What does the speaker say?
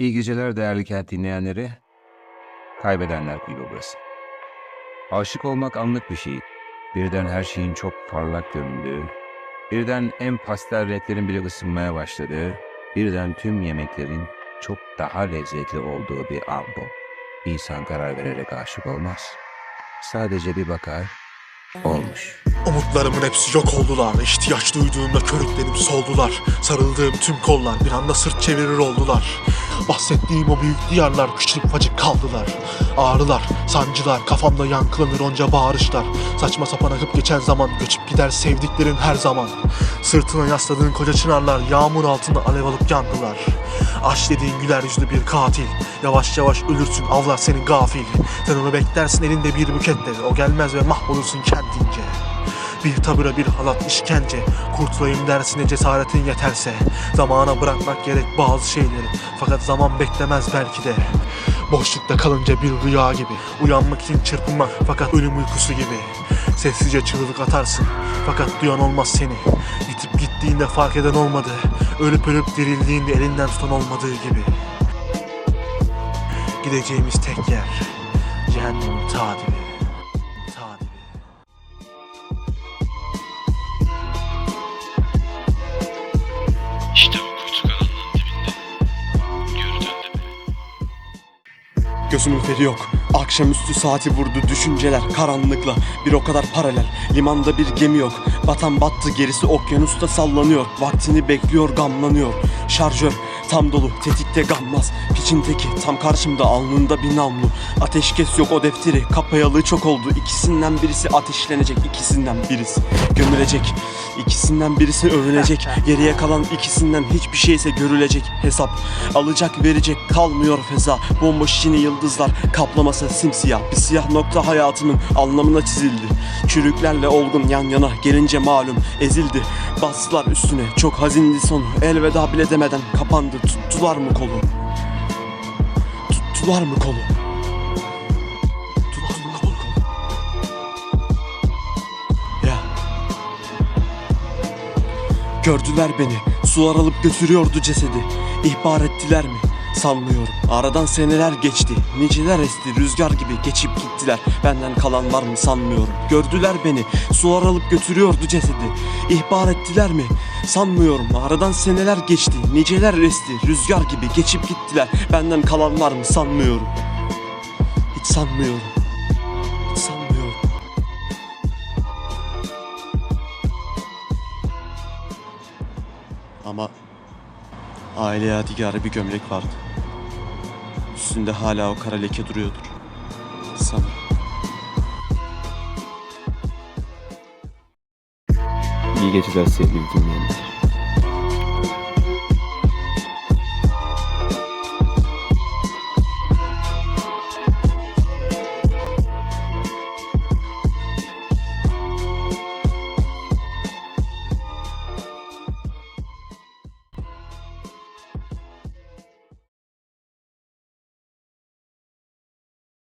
İyi geceler değerli kent dinleyenleri. Kaybedenler kulübü burası. Aşık olmak anlık bir şey. Birden her şeyin çok parlak göründüğü, birden en pastel renklerin bile ısınmaya başladığı, birden tüm yemeklerin çok daha lezzetli olduğu bir an bu. İnsan karar vererek aşık olmaz. Sadece bir bakar, olmuş. Umutlarımın hepsi yok oldular İhtiyaç duyduğumda körüklenip soldular Sarıldığım tüm kollar bir anda sırt çevirir oldular Bahsettiğim o büyük diyarlar küçük ufacık kaldılar. Ağrılar, sancılar, kafamda yankılanır onca bağırışlar. Saçma sapan akıp geçen zaman göçüp gider sevdiklerin her zaman. Sırtına yasladığın koca çınarlar yağmur altında alev alıp yandılar. Aşk dediğin güler yüzlü bir katil. Yavaş yavaş ölürsün avlar seni gafil. Sen onu beklersin elinde bir buketle O gelmez ve mahvolursun kendince bir tabura bir halat işkence. Kurtulayım dersine cesaretin yeterse Zamana bırakmak gerek bazı şeyleri. Fakat zaman beklemez belki de. Boşlukta kalınca bir rüya gibi. Uyanmak için çırpınmak fakat ölüm uykusu gibi. Sessizce çığlık atarsın fakat duyan olmaz seni. Yitip gittiğinde fark eden olmadı Ölüp ölüp dirildiğinde elinden tutan olmadığı gibi. Gideceğimiz tek yer Cehennemin ta dibi İşte o kuytu karanlığın dibinde. Değil mi? Gözümün feri yok. Akşamüstü saati vurdu düşünceler karanlıkla bir o kadar paralel. Limanda bir gemi yok. Batan battı gerisi okyanusta sallanıyor. Vaktini bekliyor gamlanıyor. Şarjör tam dolu tetikte gammaz. Piçin teki tam karşımda alnında bir namlu. Ateşkes yok o defteri kapayalı çok oldu. İkisinden birisi ateşlenecek ikisinden birisi gömülecek. İkisinden birisi övünecek. Geriye kalan ikisinden hiçbir şeyse görülecek hesap. Alacak verecek kalmıyor feza. Bomboş içini yıldızlar kaplaması simsiyah. Bir siyah nokta hayatımın anlamına çizildi. Çürüklerle olgun yan yana gelince malum ezildi. Bastılar üstüne çok hazindi sonu. Elveda bile demeden kapandı. Tuttular mı kolu? Tuttular mı kolu? Gördüler beni, sular alıp götürüyordu cesedi. İhbar ettiler mi? Sanmıyorum. Aradan seneler geçti. Niceler esti rüzgar gibi geçip gittiler. Benden kalan var mı sanmıyorum. Gördüler beni. Sular alıp götürüyordu cesedi. İhbar ettiler mi? Sanmıyorum. Aradan seneler geçti. Niceler esti rüzgar gibi geçip gittiler. Benden kalan var mı sanmıyorum. Hiç sanmıyorum. Ama aile yadigarı bir gömlek vardı. Üstünde hala o kara leke duruyordur. Sanırım. İyi geceler sevgili dinleyenler.